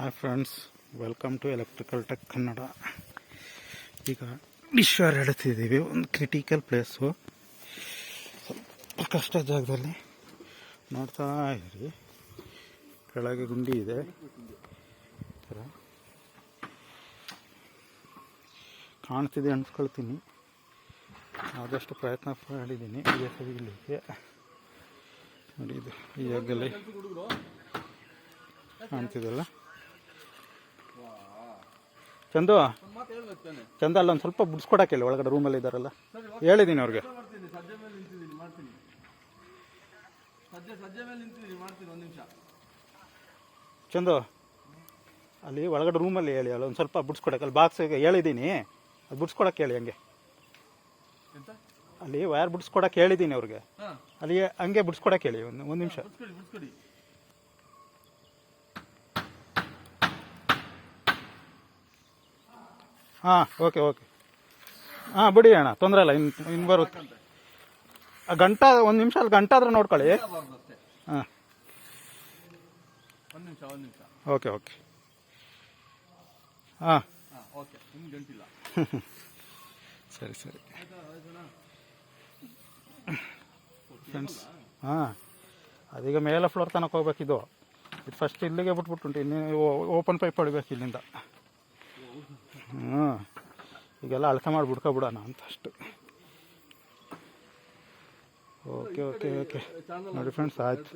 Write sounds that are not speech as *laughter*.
Hi friends welcome to electrical tech Kannada ಈಗ dish ಹೇಳ್ತಿದ್ದೀವಿ ಒಂದು critical place ಸ್ವಲ್ಪ ಕಷ್ಟ ಜಾಗದಲ್ಲಿ ನೋಡ್ತಾ ಇರಿ. ಕೆಳಗೆ ಗುಂಡಿ ಇದೆ. ಥರ ಕಾಣ್ತಿದೆ ಅನ್ಸ್ಕೊಳ್ತೀನಿ. ಆದಷ್ಟು ಪ್ರಯತ್ನ ಮಾಡಿದ್ದೀನಿ. ಇಲ್ಲಿಗೆ. ನೋಡಿ ಈ ಜಾಗದಲ್ಲಿ ಕಾಣ್ತಿದೆಲ್ಲ ಚಂದು? ಚಂದ ಅಲ್ಲ ಒಂದು ಸ್ವಲ್ಪ ಬಿಡಿಸ್ಕೊಡಕ್ಕೆ ಹೇಳಿ ಒಳಗಡೆ ರೂಮಲ್ಲಿ ಇದ್ದಾರಲ್ಲ ಹೇಳಿದ್ದೀನಿ ಅವ್ರಿಗೆ. ಚಂದು ಅಲ್ಲಿ ಒಳಗಡೆ ರೂಮಲ್ಲಿ ಹೇಳಿ ಅಲ್ಲ ಒಂದು ಸ್ವಲ್ಪ ಬಿಡಿಸ್ಕೊಡಕ್ಕೆ. ಅಲ್ಲಿ ಬಾಕ್ಸ್ ಹೇಳಿದ್ದೀನಿ ಅದು ಬಿಡಿಸ್ಕೊಡಕ್ಕೆ ಹೇಳಿ ಹಂಗೆ. ಅಲ್ಲಿ ವಯರ್ ಬಿಡಿಸ್ಕೊಡಕ್ಕೆ ಹೇಳಿದ್ದೀನಿ ಅವ್ರಿಗೆ. ಅಲ್ಲಿ ಹಂಗೆ ಬಿಡಿಸ್ಕೊಡಕ್ಕೆ ಹೇಳಿ ಒಂದು ಒಂದು ನಿಮಿಷ. ಹಾಂ ಓಕೆ ಓಕೆ ಹಾಂ ಬಿಡಿ ಅಣ್ಣ ತೊಂದರೆ ಇಲ್ಲ ಇನ್ನು ಇನ್ನು ಬರುತ್ತೆ. ಗಂಟ ಒಂದು ನಿಮಿಷ ಅಲ್ಲಿ ಗಂಟ ಆದ್ರೆ ನೋಡ್ಕೊಳ್ಳಿ ಹಾಂ. ಒಂದು ನಿಮಿಷ ಒಂದು ನಿಮಿಷ. ಓಕೆ ಓಕೆ ಹಾಂ. ಓಕೆ ಗಂಟಿಲ್ಲ. *laughs* ಸರಿ ಸರಿ. ಫ್ರೆಂಡ್ಸ್ ಹಾಂ. ಅದೀಗ ಮೇಲೆ ಫ್ಲೋರ್ ತನಕ ಹೋಗ್ಬೇಕಿದು ಇದು ಫಸ್ಟ್ ಇಲ್ಲಿಗೆ ಬಿಟ್ಬಿಟ್ಟು ಇನ್ನೇ ಓಪನ್ ಪೈಪ್ ಹೊಡಿಬೇಕು ಇಲ್ಲಿಂದ. ಹ್ಞೂ. ಈಗೆಲ್ಲ ಅಳತೆ ಮಾಡಿ ಬಿಡ್ಕೊಬಿಡೋಣ ಅಂತ ಅಷ್ಟು ಓಕೆ ಓಕೆ ಓಕೆ. ನೋಡಿ ಫ್ರೆಂಡ್ಸ್ ಆಯ್ತು.